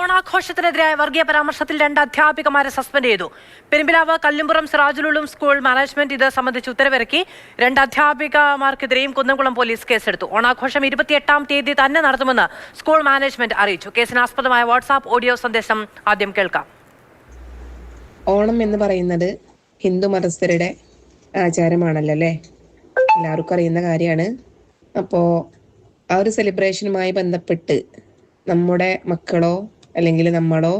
ഓണാഘോഷത്തിനെതിരായ വർഗീയ പരാമർശത്തിൽ രണ്ട് അധ്യാപികമാരെ സസ്പെൻഡ് ചെയ്തു. പെരുമ്പിലാവ് കല്ലുംപുറം സിറാജുലുളും സ്കൂൾ മാനേജ്മെന്റ് ഇത് സംബന്ധിച്ച് ഉത്തരവിറക്കി. രണ്ട് അധ്യാപികമാർക്കെതിരെയും കുന്നംകുളം പോലീസ് കേസെടുത്തു. ഓണാഘോഷം ഇരുപത്തിയെട്ടാം തീയതി തന്നെ നടത്തുമെന്ന് സ്കൂൾ മാനേജ്മെന്റ് അറിയിച്ചു. കേസിന് ആസ്പദമായ വാട്സാപ്പ് ഓഡിയോ സന്ദേശം ആദ്യം കേൾക്കാം. ഓണം എന്ന് പറയുന്നത് ഹിന്ദു മതസ്ഥരുടെ ആചാരമാണല്ലോ അല്ലേ? എല്ലാവർക്കും അറിയുന്ന കാര്യമാണ്. അപ്പോൾ ആ ഒരു സെലിബ്രേഷനുമായി ബന്ധപ്പെട്ട് നമ്മുടെ മക്കളോ അല്ലെങ്കിൽ നമ്മളോ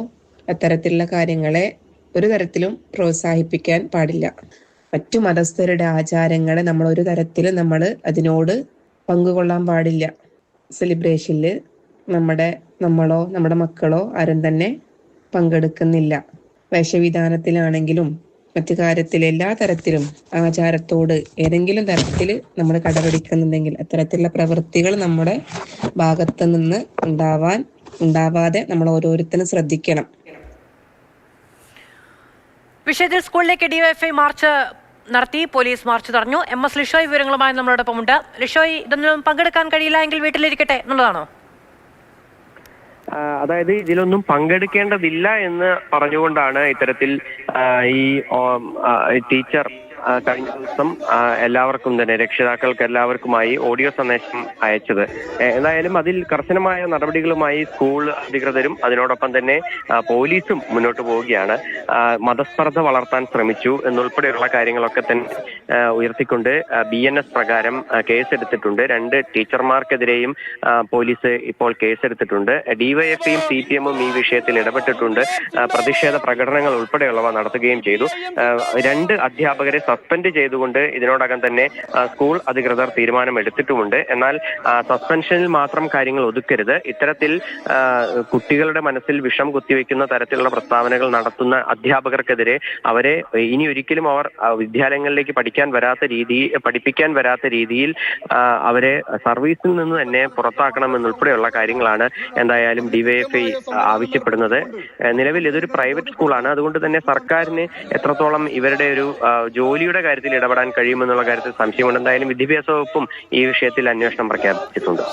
അത്തരത്തിലുള്ള കാര്യങ്ങളെ ഒരു തരത്തിലും പ്രോത്സാഹിപ്പിക്കാൻ പാടില്ല. മറ്റു മതസ്ഥരുടെ ആചാരങ്ങളെ നമ്മൾ ഒരു തരത്തിലും നമ്മൾ അതിനോട് പങ്കുകൊള്ളാൻ പാടില്ല. സെലിബ്രേഷനിൽ നമ്മുടെ നമ്മളോ നമ്മുടെ മക്കളോ ആരും തന്നെ പങ്കെടുക്കുന്നില്ല. വേഷവിധാനത്തിലാണെങ്കിലും മറ്റു കാര്യത്തിൽ എല്ലാ തരത്തിലും ആചാരത്തോട് ഏതെങ്കിലും തരത്തിൽ നമ്മൾ കടപിടിക്കുന്നുണ്ടെങ്കിൽ അത്തരത്തിലുള്ള പ്രവൃത്തികൾ നമ്മുടെ ഭാഗത്ത് നിന്ന് ഉണ്ടാവാൻ ഉണ്ടാവാതെ നമ്മൾ ഓരോരുത്തരും ശ്രദ്ധിക്കണം. വിഷയത്തിൽ സ്കൂളിലേക്ക് ഡിവൈഎഫ്ഐ മാർച്ച് നടത്തി പോലീസ് മാർച്ച് തടഞ്ഞു. എം എസ് ലിഷോയ് വിവരങ്ങളുമായി നമ്മളോടൊപ്പം ഉണ്ട് ലിഷോയ് ഇതൊന്നും പങ്കെടുക്കാൻ കഴിയില്ല എങ്കിൽ വീട്ടിലിരിക്കട്ടെ എന്നുള്ളതാണോ? അതായത് ഇതിലൊന്നും പങ്കെടുക്കേണ്ടതില്ല എന്ന് പറഞ്ഞുകൊണ്ടാണ് ഇത്തരത്തിൽ ഈ ടീച്ചർ കഴിഞ്ഞ ദിവസം എല്ലാവർക്കും തന്നെ രക്ഷിതാക്കൾക്ക് എല്ലാവർക്കുമായി ഓഡിയോ സന്ദേശം അയച്ചത്. എന്തായാലും അതിൽ കർശനമായ നടപടികളുമായി സ്കൂൾ അധികൃതരും അതിനോടൊപ്പം തന്നെ പോലീസും മുന്നോട്ട് പോവുകയാണ്. മതസ്പർദ്ധ വളർത്താൻ ശ്രമിച്ചു എന്നുൾപ്പെടെയുള്ള കാര്യങ്ങളൊക്കെ തന്നെ ഉയർത്തിക്കൊണ്ട് ബി എൻ എസ് പ്രകാരം കേസെടുത്തിട്ടുണ്ട്. രണ്ട് ടീച്ചർമാർക്കെതിരെയും പോലീസ് ഇപ്പോൾ കേസെടുത്തിട്ടുണ്ട്. ഡിവൈഎഫ്ഐയും സി പി എമ്മും ഈ വിഷയത്തിൽ ഇടപെട്ടിട്ടുണ്ട്. പ്രതിഷേധ പ്രകടനങ്ങൾ ഉൾപ്പെടെയുള്ളവ നടത്തുകയും ചെയ്തു. രണ്ട് അധ്യാപകരെ സസ്പെൻഡ് ചെയ്തുകൊണ്ട് ഇതിനോടകം തന്നെ സ്കൂൾ അധികൃതർ തീരുമാനമെടുത്തിട്ടുമുണ്ട്. എന്നാൽ സസ്പെൻഷനിൽ മാത്രം കാര്യങ്ങൾ ഒതുക്കരുത്. ഇത്തരത്തിൽ കുട്ടികളുടെ മനസ്സിൽ വിഷം കുത്തിവെക്കുന്ന തരത്തിലുള്ള പ്രസ്താവനകൾ നടത്തുന്ന അധ്യാപകർക്കെതിരെ അവരെ ഇനി ഒരിക്കലും അവർ വിദ്യാലയങ്ങളിലേക്ക് പഠിക്കാൻ വരാത്ത രീതി പഠിപ്പിക്കാൻ വരാത്ത രീതിയിൽ അവരെ സർവീസിൽ നിന്ന് തന്നെ പുറത്താക്കണമെന്നുൾപ്പെടെയുള്ള കാര്യങ്ങളാണ് എന്തായാലും ഡിവൈഎഫ്ഐ ആവശ്യപ്പെടുന്നത്. നിലവിൽ ഇതൊരു പ്രൈവറ്റ് സ്കൂളാണ്. അതുകൊണ്ട് തന്നെ സർക്കാരിന് എത്രത്തോളം ഇവരുടെ ഒരു ജോലിയുടെ കാര്യത്തിൽ ഇടപെടാൻ കഴിയുമെന്നുള്ള കാര്യത്തിൽ സംശയമുണ്ട്. എന്തായാലും വിദ്യാഭ്യാസ വകുപ്പും ഈ വിഷയത്തിൽ അന്വേഷണം പ്രഖ്യാപിച്ചിട്ടുണ്ട്.